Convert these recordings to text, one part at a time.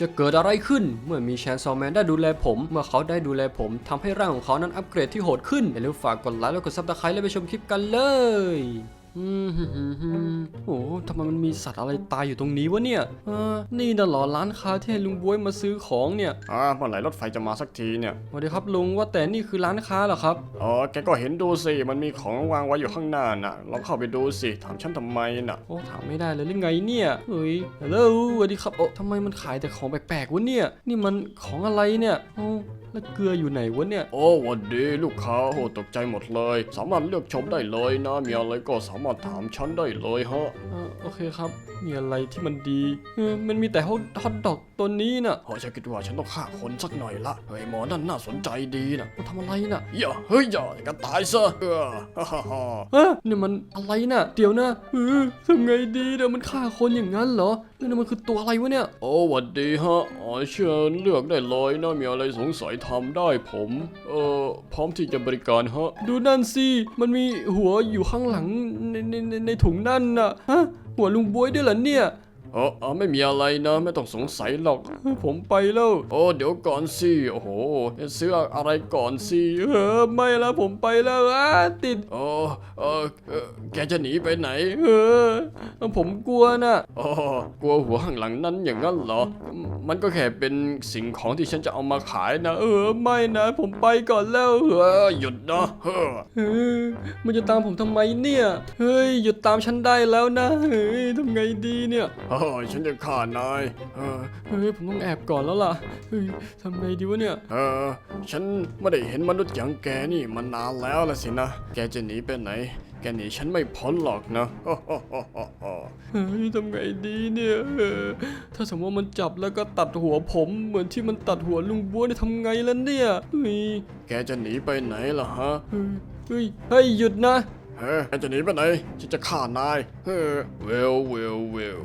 จะเกิดอะไรขึ้น เมื่อมีแชนซอมแมนได้ดูแลผม เมื่อเขาได้ดูแลผมทำให้ร่างของเขานั้นอัปเกรดที่โหดขึ้นอย่าลืมฝากกดไลค์และกดซับสไครต์และไปชมคลิปกันเลย อืมฮึ่มฮึ่มฮึ่มโอ้ทำไมมันมีสัตว์อะไรตายอยู่ตรงนี้วะเนี่ยเออนี่น่ะเหรอร้านค้าที่ให้ลุงบวยมาซื้อของเนี่ยอ่าเมื่อไหร่รถไฟจะมาสักทีเนี่ยสวัสดีครับลุงว่าแต่นี่คือร้านค้าเหรอครับอ๋อแกก็เห็นดูสิมันมีของวางไว้อยู่ข้างหน้าน่ะลองเข้าไปดูสิถามฉันทำไมน่ะโอ้ถามไม่ได้เลยหรือไงเนี่ยเฮ้ยฮัลโหลสวัสดีครับโอ้ทำไมมันขายแต่ของแปลกๆวะเนี่ย นี่มันของอะไรเนี่ยโอ้ แล้วเกลืออยู่ไหนวะเนี่ย โอ้หวันดีลูกค้าโอ้ตกใจหมดเลย สามารถเลือกชมได้เลยนะมีอะไรก็สามารถถามฉันได้เลยฮะเออโอเคครับ มีอะไรที่มันดีเออมันมีแต่ฮอทฮอทดอกตัวนี้น่ะโอ้ฉันคิดว่าฉันต้องฆ่าคนสักหน่อยละเฮ้ยหมอนั่นน่าสนใจดีนะมันทำอะไรน่ะอย่าเฮ้ยอย่าก็ตายซะเออฮ่าฮ่าฮ่าเฮ้ยนี่มันอะไรน่ะ เดี๋ยวนะเออทำไงดีเดี๋ยวมันฆ่าคนอย่างนั้นเหรอเฮ้ยนี่มันคือตัวอะไรวะเนี่ย โอ้หวันดีฮะอ๋อเชิญเลือกได้เลยนะมีอะไรสงสัยทำได้ผม เอ่อพร้อมที่จะบริการฮะ ดูนั่นสิ มันมีหัวอยู่ข้างหลังในในในในถุงนั่นน่ะ ฮะ หัวลุงบวยด้วยเหรอเนี่ย เออเออไม่มีอะไรนะไม่ต้องสงสัยหรอกเออผมไปแล้ว โอ้เดี๋ยวก่อนสิโอ้โหจะซื้ออะไรก่อนสิเออไม่แล้วผมไปแล้วอะติดโอ้เออเอ่อแกจะหนีไปไหน เออผมกลัวน่ะโอ้กลัวหัวข้างหลังนั้นอย่างนั้นเหรอ มันก็แค่เป็นสิ่งของที่ฉันจะเอามาขายนะ เออไม่นะผมไปก่อนแล้วเออหยุดนะเฮ้อเออมันจะตามผมทำไมเนี่ยเฮ้ยหยุดตามฉันได้แล้วนะเฮ้ยทำไงดีเนี่ยเออฉันจะฆ่านายเออเฮ้ยผมต้องแอบก่อนแล้วล่ะเฮ้ยทำไงดีวะเนี่ย เออ ฉันไม่ได้เห็นมนุษย์อย่างแกนี่มานานแล้วละสินะ แกจะหนีไปไหน แกหนีฉันไม่พ้นหรอกนะเฮ้ยทำไงดีเนี่ยเออถ้าสมมติว่ามันจับแล้วก็ตัดหัวผม เหมือนที่มันตัดหัวลุงบัวเนี่ยทำไงล่ะเนี่ยเฮ้ยแกจะหนีไปไหนล่ะฮะเฮ้ยเฮ้ยหยุดนะเฮ้ยแกจะหนีไปไหนฉันจะฆ่านาย เฮ้อเวลเวลเวล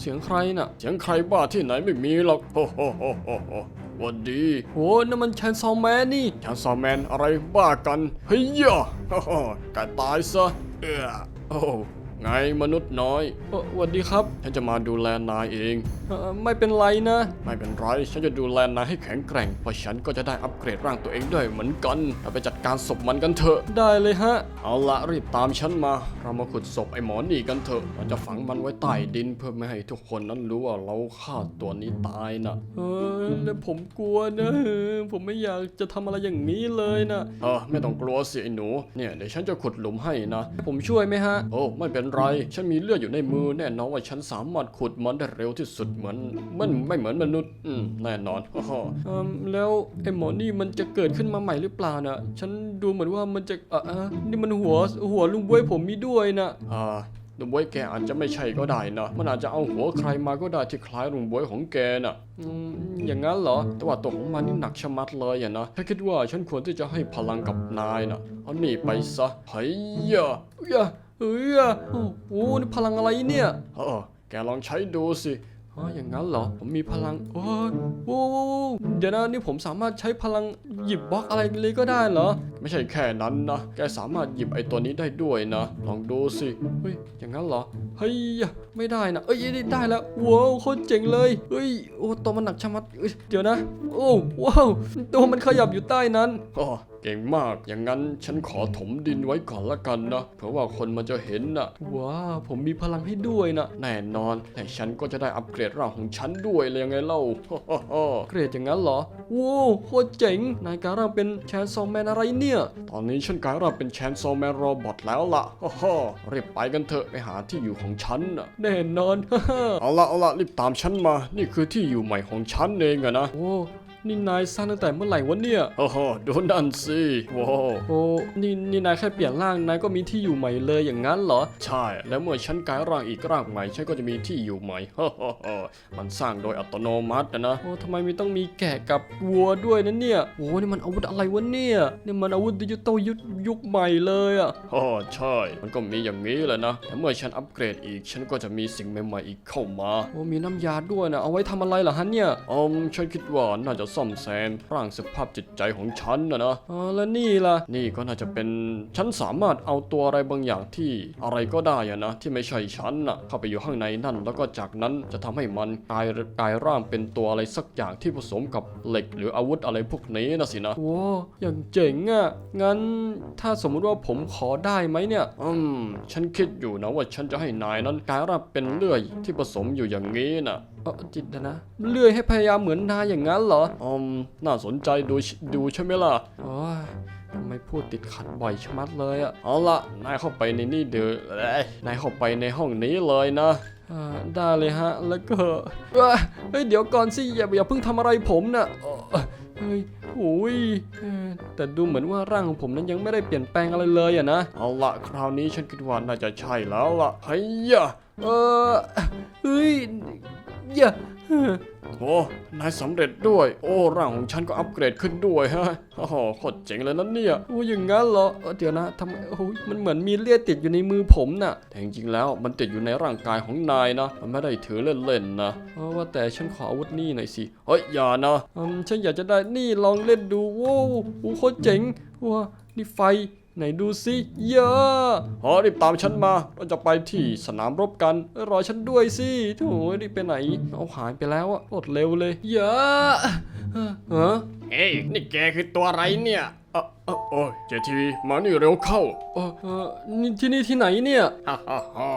เสียงใครน่ะ เสียงใครบ้าที่ไหนไม่มีหรอกโฮโฮโฮโฮโฮหวันดีโหนั่นมันแชนซอมแมนนี่แชนซอแมนอะไรบ้ากันเฮ้ยยะโอ้โหกายตายซะเออโอ้ ไงมนุษย์น้อยเอ่อสวัสดีครับ ฉันจะมาดูแลนายเองเอ่อไม่เป็นไรนะ ไม่เป็นไร ฉันจะดูแลนายให้แข็งแกร่ง เพราะฉันก็จะได้อัปเกรดร่างตัวเองด้วยเหมือนกันเราไปจัดการศพมันกันเถอะ ได้เลยฮะ เอาละรีบตามฉันมา เรามาขุดศพไอ้หมอนี่กันเถอะ เราจะฝังมันไว้ใต้ดินเพื่อไม่ให้ทุกคนนั้นรู้ว่าเราฆ่าตัวนี้ตายนะเออแล้วผมกลัวนะเออผมไม่อยากจะทำอะไรอย่างนี้เลยนะ เออไม่ต้องกลัวสิไอ้หนู เนี่ยเดี๋ยวฉันจะขุดหลุมให้นะ ผมช่วยไหมฮะ โอ้ไม่เป็นไร ฉันมีเลือดอยู่ในมือแน่นอนว่าฉันสามารถขุดมันได้เร็วที่สุดเหมือน มันไม่เหมือนมนุษย์อืมแน่นอนฮ่าฮ่าเออแล้วไอ้หมอนี่มันจะเกิดขึ้นมาใหม่หรือเปล่านะฉันดูเหมือนว่ามันจะอ่ออ่อนี่มันหัวหัวลุงบวยผมมีด้วยนะอ่าลุงบวยแกอาจจะไม่ใช่ก็ได้นะ มันอาจจะเอาหัวใครมาก็ได้ที่คล้ายลุงบวยของแกน่ะอย่างนั้นเหรอ แต่ว่าตัวของมันนี่หนักชะมัดเลยอะนะถ้าคิดว่าฉันควรที่จะให้พลังกับนายนะเอานี่ไปซะเฮ้ยยะเอ้ย เอ้ยโอ้โหนี่พลังอะไรเนี่ยเออแกลองใช้ดูสิอ๋ออย่างนั้นเหรอ ผมมีพลังโอ้ยโอ้โหเดี๋ยวนะนี่ผมสามารถใช้พลังหยิบบล็อกอะไรเลยก็ได้เหรอ ไม่ใช่แค่นั้นนะ แกสามารถหยิบไอ้ตัวนี้ได้ด้วยนะ ลองดูสิ เฮ้ย อย่างนั้นเหรอ เฮ้ย ไม่ได้นะ เอ้ย ได้ได้แล้ว ว้าวโคตรเจ๋งเลย เฮ้ย โอ้ ตัวมันหนักชะมัดเอ้ยเดี๋ยวนะ โอ้ ว้าว ตัวมันขยับอยู่ใต้นั้นอ๋อเก่งมาก อย่างนั้นฉันขอถมดินไว้ก่อนละกันนะ เผื่อว่าคนมันจะเห็นนะว้าผมมีพลังให้ด้วยนะ แน่นอน แต่ฉันก็จะได้อัปเกรดร่างของฉันด้วยเลยยังไงเล่าเกรดอย่างนั้นเหรอว้าวโคตรเจ๋ง นายการ่างเป็นแชนซอมแมนอะไรเนี่ย ตอนนี้ฉันกลายร่างเป็นแชนโซแมนโรบอทแล้วล่ะฮ่ารีบไปกันเถอะไปหาที่อยู่ของฉันน่ะแน่นอนฮ่าฮ่าเอาละเอาละรีบตามฉันมา นี่คือที่อยู่ใหม่ของฉันเองอะนะโอ้ นี่นายสร้างตั้งแต่เมื่อไหร่วะเนี่ย โอ้โหดูนั่นสิว้าวโอ้นี่นี่นายแค่เปลี่ยนร่างนายก็มีที่อยู่ใหม่เลยอย่างนั้นเหรอ ใช่ แล้วเมื่อฉันกลายร่างอีกร่างใหม่ฉันก็จะมีที่อยู่ใหม่ฮ่าฮ่าฮ่ามันสร้างโดยอัตโนมัตินะนะโอ้ทำไมมีต้องมีแกะกับวัวด้วยนะเนี่ยโอ้นี่มันอาวุธอะไรวะเนี่ยนี่มันอาวุธดิจิตอลยุคยุคใหม่เลยอะอ๋อใช่ มันก็มีอย่างนี้แหละนะแต่เมื่อฉันอัปเกรดอีก ฉันก็จะมีสิ่งใหม่ๆอีกเข้ามาโอ้มีน้ำยาด้วยนะเอาไว้ทำอะไรเหรอฮะเนี่ยอืมฉันคิดว่าน่าจะซ่อมแซมร่างสภาพจิตใจของฉันนะนะอ๋อแล้วนี่ล่ะ นี่ก็น่าจะเป็นฉันสามารถเอาตัวอะไรบางอย่างที่อะไรก็ได้อะนะ ที่ไม่ใช่ฉันน่ะเข้าไปอยู่ข้างในนั่น แล้วก็จากนั้นจะทำให้มันกลายกลายร่างเป็นตัวอะไรสักอย่างที่ผสมกับเหล็ก หรืออาวุธอะไรพวกนี้นะสินะโว้อย่างเจ๋งอะ่ะงั้นถ้าสมมุติว่าผมขอได้ไหมเนี่ย อืม ฉันคิดอยู่นะว่าฉันจะให้นายนั้นกลายร่างเป็นเลื่อยที่ผสมอยู่อย่างนี้นะ ออจิตนะ เลื่อยให้พยายามเหมือนนายอย่างนั้นเหรออืมน่าสนใจดูดูใช่ไหมล่ะโอ้ยทำไมพูดติดขัดบ่อยชะมัดเลยอะ่ะเอาละนายเข้าไปในนี่เดือเอ้ยนายเข้าไปในห้องนี้เลยนะอได้เลยฮะ แล้วก็เฮ้ยเดี๋ยวก่อนสิอย่าอย่าเพิ่งทำอะไรผมนะ่ะเฮ้ยโอ้ยแต่ดูเหมือนว่าร่างของผมนั้นยังไม่ได้เปลี่ยนแปลงอะไรเลยอะนะ เอาละคราวนี้ฉันคิดว่าน่าจะใช่แล้วล่ะเฮ้ยยะเออเฮ้ย อย่าโอ้นายสำเร็จด้วย โอ้ร่างของฉันก็อัปเกรดขึ้นด้วยฮะโอ้โหโคตรเจ๋งเลยนะเนี่ยโอ้อย่างงั้นเหรอเออเดี๋ยวนะทำไมโอ้ยมันเหมือนมีเลือดติดอยู่ในมือผมน่ะ แต่จริงๆแล้วมันติดอยู่ในร่างกายของนายนะ มันไม่ได้ถือเล่นๆนะเออว่าแต่ฉันขออาวุธนี่หน่อยสิเฮ้ยอย่านะอืมฉันอยากจะได้นี่ลองเล่นดูโว้วโอ้โคตรเจ๋งว้านี่ไฟ ไหนดูสิเยอะฮอรีบตามฉันมา เราจะไปที่สนามรบกัน รอฉันด้วยสิโถ่รีบไปไหน เอาหายไปแล้วอะรวดเร็วเลย เยอะเออเฮ้ยนี่แกคือตัวอะไรเนี่ย ออเออโอ้ยเจทีวีมานี่เร็วเข้าเออเออนี่ที่นี่ที่ไหนเนี่ยฮ่าฮ่าฮ่า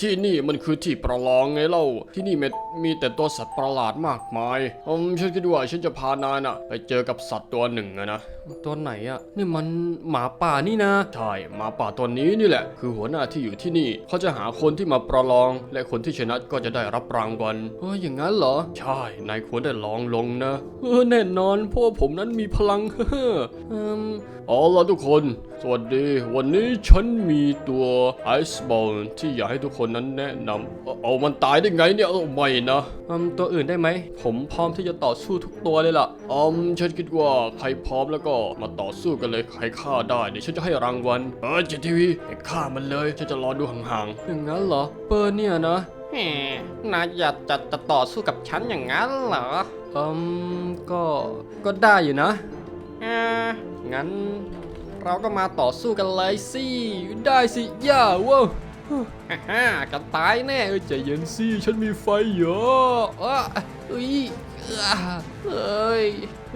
ที่นี่มันคือที่ประลองไงเล่า ที่นี่มีมีแต่ตัวสัตว์ประหลาดมากมายอืมฉันคิดว่าฉันจะพานายน่ะ ไปเจอกับสัตว์ตัวหนึ่งอะนะตัวไหนอะนี่มันหมาป่านี่นะใช่หมาป่าตัวนี้นี่แหละ คือหัวหน้าที่อยู่ที่นี่เขาจะหาคนที่มาประลอง และคนที่ชนะก็จะได้รับรางวัลเอออย่างนั้นเหรอ ใช่นายควรได้ลองลงนะเออแน่นอนเพราะว่าผมนั้นมีพลังเฮ้อเอิ่มเอาล่ะทุกคน สวัสดี วันนี้ฉันมีตัวไอซ์บอลที่อยากให้ทุกคนนั้นแนะนำเอาเอามันตายได้ไงเนี่ยเอาไม่นะอืมตัวอื่นได้ไหม ผมพร้อมที่จะต่อสู้ทุกตัวเลยล่ะอืมฉันคิดว่าใครพร้อมแล้วก็มาต่อสู้กันเลย ใครฆ่าได้เดี๋ยวฉันจะให้รางวัล เออเจทีวีไปฆ่ามันเลยฉันจะรอดูห่างอย่างนั้นเหรอ เปอร์เนี่ยนะแหมนายอยากจะจะต่อสู้กับฉันอย่างนั้นเหรออืมก็ก็ได้อยู่นะอ่า งั้นเราก็มาต่อสู้กันเลยสิได้สิย่าว้าวฮ่าฮกันตายแน่เอ้ยใจเย็นสิฉันมีไฟเยอะอ้าอุ้ยอ่าเอ้ย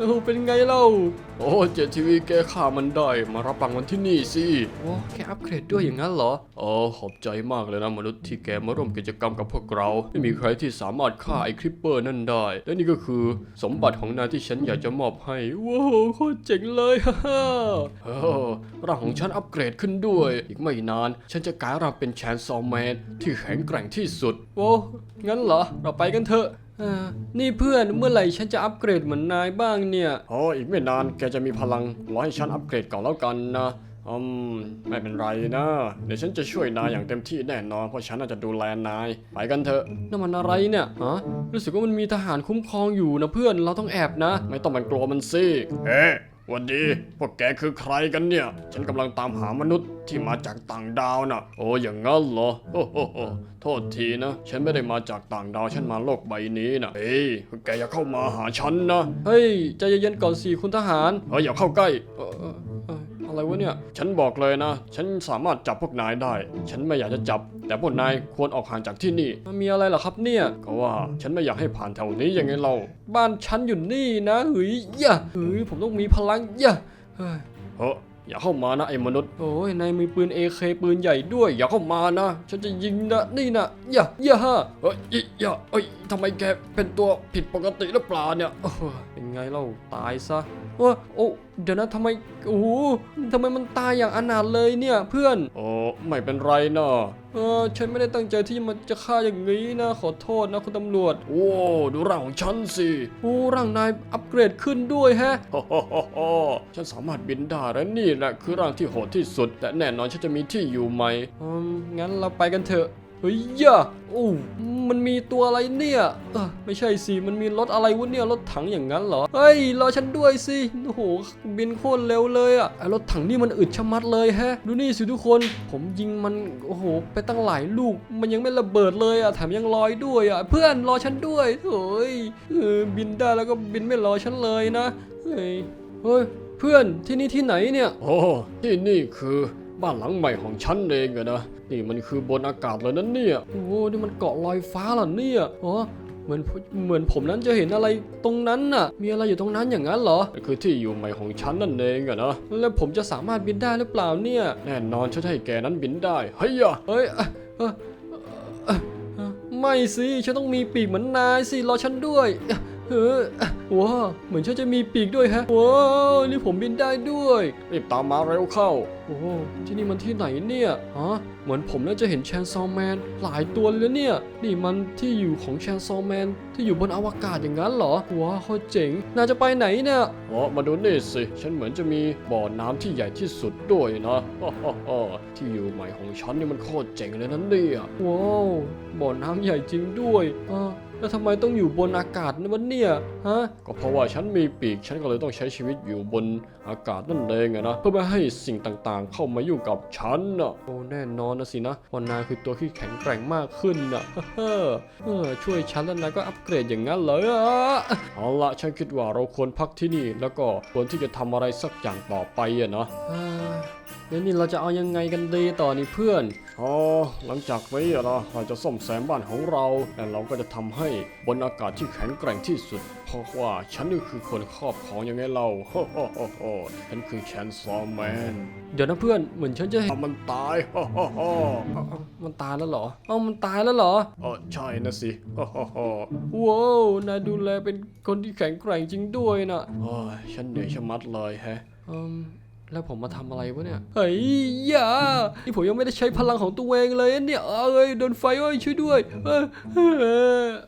เออเป็นไงเล่าๆโอ้เจทีวีแกฆ่ามันได้ มารับรางวัลที่นี่สิ โอ้แค่อัปเกรดด้วยอย่างนั้นเหรอโอ้ขอบใจมากเลยนะมนุษย์ที่แกมาร่วมกิจกรรมกับพวกเรา ไม่มีใครที่สามารถฆ่าไอ้คริปเปอร์นั่นได้ และนี่ก็คือสมบัติของนายที่ฉันอยากจะมอบให้ ว้าวโคตรเจ๋งเลยฮ่าฮ่าเออร่างของฉันอัปเกรดขึ้นด้วย อีกไม่นาน ฉันจะกลายร่างเป็นแชนซอมแมนที่แข็งแกร่งที่สุด โอ้งั้นเหรอ เราไปกันเถอะอ่านี่เพื่อนเมื่อไหร่ฉันจะอัปเกรดเหมือนนายบ้างเนี่ยโอ้อีกไม่นานแกจะมีพลังรอให้ฉันอัปเกรดก่อนแล้วกันนะอืมไม่เป็นไรนะเดี๋ยวฉันจะช่วยนายอย่างเต็มที่แน่นอนเพราะฉันน่าจะดูแลนายไปกันเถอะนั่นมันอะไรเนี่ยฮะรู้สึกว่ามันมีทหารคุ้มครองอยู่นะเพื่อนเราต้องแอบนะ ไม่ต้องมันกลัวมันสิเอ๊ะ วันดี พวกแกคือใครกันเนี่ย ฉันกำลังตามหามนุษย์ที่มาจากต่างดาวน่ะ โอ้อย่างงั้นเหรอ โอ้โหโหโทษทีนะ ฉันไม่ได้มาจากต่างดาว ฉันมาโลกใบนี้นะเฮ้ย พวกแกอย่าเข้ามาหาฉันนะ เฮ้ย ใจเย็นๆก่อนสิคุณทหาร เฮ้ยอย่าเข้าใกล้เออเออเอออะไรวะเนี่ย ฉันบอกเลยนะ ฉันสามารถจับพวกนายได้ ฉันไม่อยากจะจับ แต่พวกนายควรออกห่างจากที่นี่มันมีอะไรเหรอครับเนี่ยก็ว่าฉันไม่อยากให้ผ่านแถวนี้ยังไงเรา บ้านฉันอยู่นี่นะเฮ้ยอย่าเฮ้ยผมต้องมีพลังอย่าเฮ้ยเฮ้ยอย่าเข้ามานะไอ้มนุษย์ โอ้ยนายมีปืน AK ปืนใหญ่ด้วย อย่าเข้ามานะ ฉันจะยิงนะนี่นะอย่าอย่าฮะเฮ้ยอิอย่าเอ้ยทำไมแกเป็นตัวผิดปกติหรือเปล่าเนี่ยโอ้โหเป็นไงเล่าตายซะ ว่าโอ้เดี๋ยวนะทำไมโอ้โหทำไมมันตายอย่างอนาถเลยเนี่ยเพื่อนโอ้ไม่เป็นไรนะเออฉันไม่ได้ตั้งใจที่มันจะฆ่าอย่างนี้นะขอโทษนะคุณตำรวจ โอ้ดูร่างของฉันสิโอ้ร่างนายอัปเกรดขึ้นด้วยแฮะฮ่าฮ่าฮ่าฮ่าฉันสามารถบินได้และนี่แหละคือร่างที่โหดที่สุด แต่แน่นอนฉันจะมีที่อยู่ใหม่อืมงั้นเราไปกันเถอะ เฮ้ยย่าโอ้มันมีตัวอะไรเนี่ยเออไม่ใช่สิ มันมีรถอะไรวะเนี่ย รถถังอย่างนั้นเหรอ เฮ้ย รอฉันด้วยสิ โอ้โห บินโคตรเร็วเลยอะไอรถถังนี่มันอึดชะมัดเลยแฮะ ดูนี่สิทุกคน ผมยิงมัน โอ้โห ไปตั้งหลายลูก มันยังไม่ระเบิดเลยอะแถมยังลอยด้วยอะเพื่อนรอฉันด้วยเฮ้ยเออบินได้แล้วก็บินไม่รอฉันเลยนะ เฮ้ย เฮ้ย เพื่อนที่นี่ที่ไหนเนี่ย โอ้ ที่นี่คือ บ้านหลังใหม่ของฉันเองอะนะ นี่มันคือบนอากาศเลยนั่นเนี่ย โอ้นี่มันเกาะลอยฟ้าเหรอเนี่ยอ๋อเหมือนเหมือนผมนั้นจะเห็นอะไรตรงนั้นน่ะ มีอะไรอยู่ตรงนั้นอย่างนั้นเหรอนี่คือที่อยู่ใหม่ของฉันนั่นเองอะนะ แล้วผมจะสามารถบินได้หรือเปล่าเนี่ย แน่นอนฉันจะให้แกนั้นบินได้ เฮ้ยอะเฮ้ยไม่สิ ฉันต้องมีปีกเหมือนนายสิ รอฉันด้วย เออ ว้าวเหมือนฉันจะมีปีกด้วยฮะว้าวนี่ผมบินได้ด้วยรีบตามมาเร็วเข้า โอ้โหที่นี่มันที่ไหนเนี่ยฮะเหมือนผมน่าจะเห็นแชนซอแมนหลายตัวเลยนะเนี่ย นี่มันที่อยู่ของแชนซอแมนที่อยู่บนอวกาศอย่างนั้นเหรอว้าวโคตรเจ๋งน่าจะไปไหนเนี่ยอ๋อมาดูนี่สิฉันเหมือนจะมีบ่อน้ำที่ใหญ่ที่สุดด้วยนะฮ่าฮ่าฮ่าที่อยู่ใหม่ของฉันนี่มันโคตรเจ๋งเลยนั่นเนี่ยว้าวบ่อน้ำใหญ่จริงด้วยอ่า แล้วทำไมต้องอยู่บนอากาศนวันเนี่ยฮะก็เพราะว่าฉันมีปีกฉันก็เลยต้องใช้ชีวิตอยู่บนอากาศนั่นเองอะนะเพื่อไม่ให้สิ่งต่างๆ เข้ามายุ่งกับฉันน่ะโอ้แน่นอนนะสินะวันนายคือตัวที่แข็งแกร่งมากขึ้นน่ะเฮ้อเออช่วยฉันแล้วนายก็อัปเกรดอย่างนั้นเลยอะเอาละฉันคิดว่าเราควรพักที่นี่แล้วก็ควรที่จะทำอะไรสักอย่างต่อไปอะนะ แล้วนี่เราจะเอายังไงกันดีต่อนี่เพื่อน อ๋อ หลังจากนี้อะนะเราจะซ่อมแซมบ้านของเรา และเราก็จะทำให้บนอากาศที่แข็งแกร่งที่สุด เพราะว่าฉันนี่คือคนครอบของยังไงเราโฮ่โฮ่โฮ่โฮ่ฉันคือแชนซอร์แมน เดี๋ยวนะเพื่อนเหมือนฉันจะเห็นทำมันตายโฮ่โฮ่โฮ่เอ้าเอ้ามันตายแล้วเหรอเอ้ามันตายแล้วเหรอเออใช่นะสิโฮ่โฮ่โฮ่ว้าวนายดูแลเป็นคนที่แข็งแกร่งจริงด้วยนะโอ้ยฉันเหนื่อยชะมัดเลยแฮะอืม แล้วผมมาทำอะไรวะเนี่ย เฮ้ยอย่านี่ผมยังไม่ได้ใช้พลังของตัวเองเลยเนี่ย เอ้ยโดนไฟเอ้ยช่วยด้วยเอ